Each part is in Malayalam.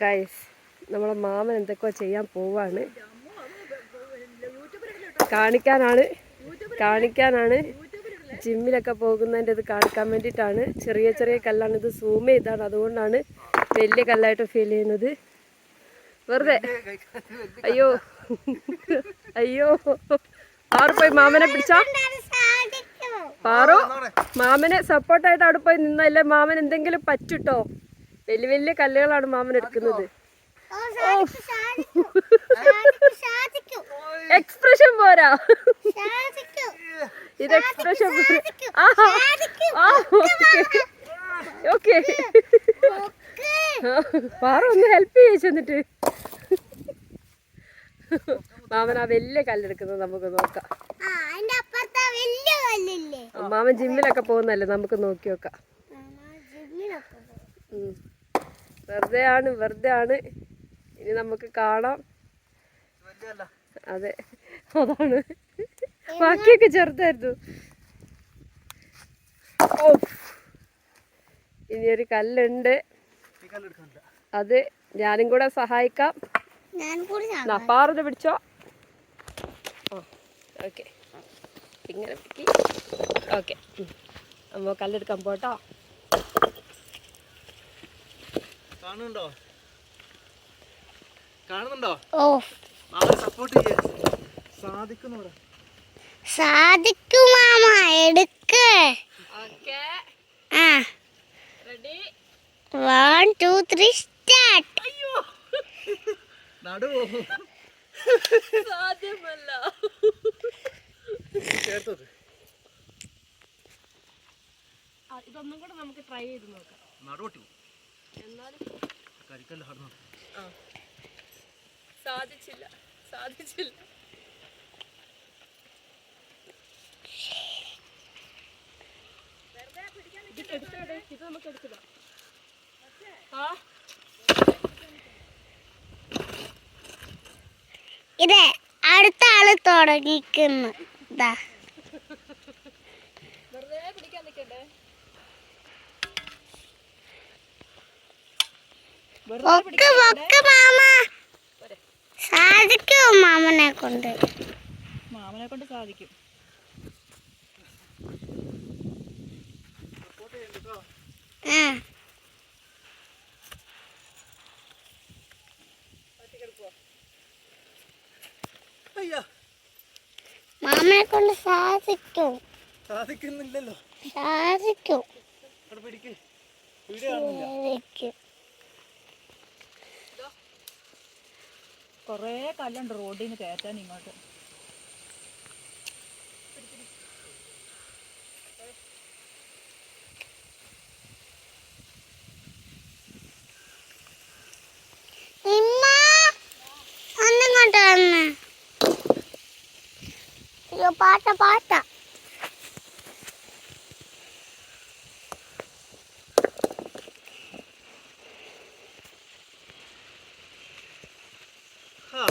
ഗൈസ് നമ്മളെ മാമൻ എന്തൊക്കെയോ ചെയ്യാൻ പോവാണ്. കാണിക്കാനാണ് കാണിക്കാനാണ്. ജിമ്മിലൊക്കെ പോകുന്നതിന്റെ ഇത് കാണിക്കാൻ വേണ്ടിയിട്ടാണ്. ചെറിയ ചെറിയ കല്ലാണ് ഇത് സൂം ചെയ്താണ് അതുകൊണ്ടാണ് വലിയ കല്ലായിട്ട് ഫീൽ ചെയ്യുന്നത്. വെറുതെ. അയ്യോ. അയ്യോ. പാറു പോയി മാമനെ പിടിച്ചാ. പാറു മാമനെ സപ്പോർട്ടായിട്ട് അവിടെ പോയി നിന്നല്ലേ? മാമൻ എന്തെങ്കിലും പറ്റുട്ടോ? വലിയ വലിയ കല്ലുകളാണ് മാമൻ എടുക്കുന്നത്. എക്സ്പ്രഷൻ പോരാ. ഇത് എക്സ്പ്രഷൻ ഓക്കെ. പാറ ഒന്ന് ഹെൽപ്പ് ചെയ്യിച്ചു എന്നിട്ട്. മാമൻ ആ വലിയ കല്ലെടുക്കുന്നത് നമുക്ക് നോക്കാം. മാമൻ ജിമ്മിലൊക്കെ പോകുന്നല്ലേ നമുക്ക് നോക്കി നോക്കാം. ഉം. വെറുതെ ആണ് വെറുതെ ആണ് ഇനി നമുക്ക് കാണാം. അതെ അതാണ്. ബാക്കിയൊക്കെ ചെറുതായിരുന്നു. ഇനി ഒരു കല്ലുണ്ട്. അത് ഞാനും കൂടെ സഹായിക്കാം. പാറത് പിടിച്ചോ. ഓക്കെ. ഇങ്ങനെ ഓക്കെ. നമ്മൾ കല്ലെടുക്കാൻ പോട്ടോ. കാണുന്നുണ്ടോ? കാണുന്നുണ്ടോ? ഓ. അവരെ സപ്പോർട്ട് ചെയ്യേ. സാധിക്കുന്നു സാധിക്കും മാമ എടുക്ക്. ആ. Ready. One two three start. നടുവോ? സാധ്യമല്ല. ചേർത്തത് ഇതൊന്നും കൂടെ നമുക്ക് ട്രൈ ചെയ്ത് നോക്കാം. നടുവൊട്ടി സാധിച്ചില്ല. സാധിച്ചില്ല. ഇത് നമുക്ക് ആ. അടുത്ത ആൾ തുടങ്ങിക്കുന്നു. ഇതാ ഒക്കെ ഒക്കെ മാമ. സാധിക്കും മാമനെ കൊണ്ട്? മാമനെ കൊണ്ട് സാധിക്കും. ആ. അയ്യാ. മാമനെ കൊണ്ട് സാധിക്കും. സാധിക്കുന്നില്ലല്ലോ. സാധിക്കും. പിടിക്ക്. കുറേ കല്ലുണ്ട് റോഡിൽ നിന്ന് കയറ്റാൻ ഇങ്ങോട്ട് പാട്ട പാട്ട ആ.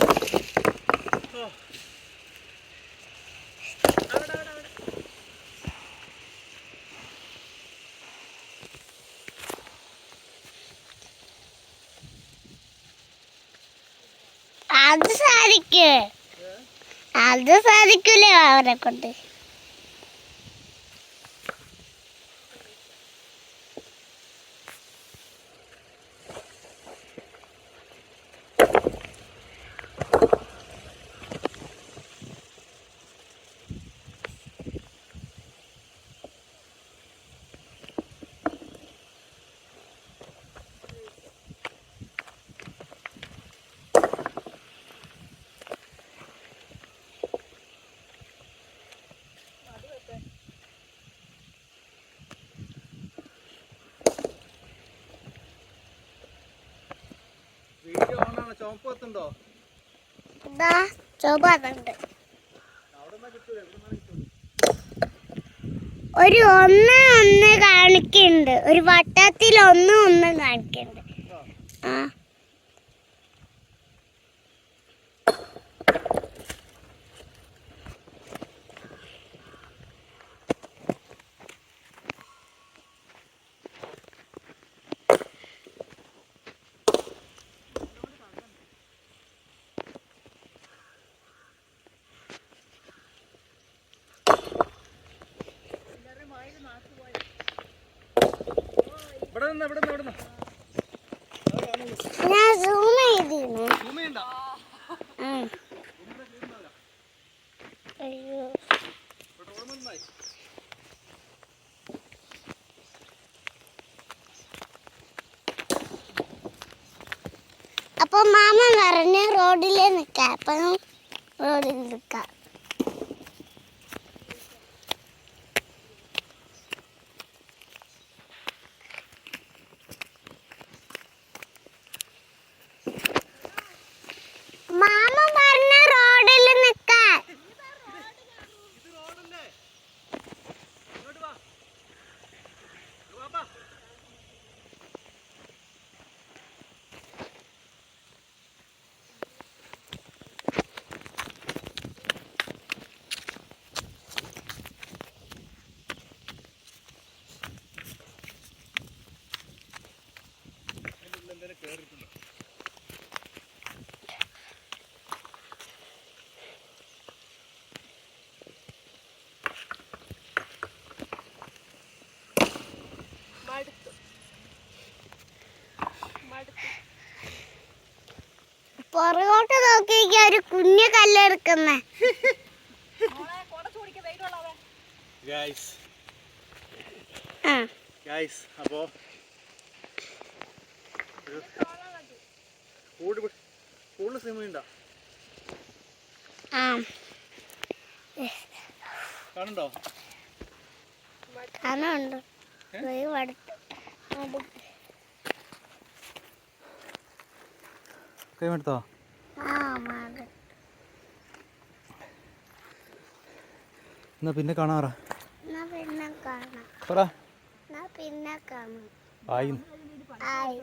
ആ. അത് സാധിക്കേ. അത് സാധിക്കൂലേ അവരെ കൊണ്ട് കിട്ടൂല ഇവിടെ നിന്നാ കിട്ടൂല? ഒരു ഒന്ന് ഒന്ന് കാണിക്കുന്നുണ്ട്. ഒരു വട്ടത്തിൽ ഒന്ന് ഒന്ന് കാണിക്കുന്നുണ്ട്. ആ. ഞാൻ സൂം ചെയ്തിരുന്നു. അയ്യോ. അപ്പൊ മാമ പറഞ്ഞു റോഡിലേ നിക്കാം. അപ്പൊ റോഡിൽ നിക്കാം മാമ പറഞ്ഞ റോഡിൽ നിക്കാൻ ഇത് റോഡല്ലേ ഇങ്ങോട്ട് വാ ഇങ്ങ് വാപ്പാ. പുറകോട്ട് ഒരു കുഞ്ഞു കല്ലെടുക്കുന്നേ. അപ്പോ കൂടുതൽ സിനിമയുണ്ടോ കാണുണ്ടോ കാണുന്നുണ്ട്. കൈമെടുത്തോ. എന്നാ പിന്നെ കാണാറ പിന്നെ കാണാം. പറ. പിന്നെ കാണാം. ആയി.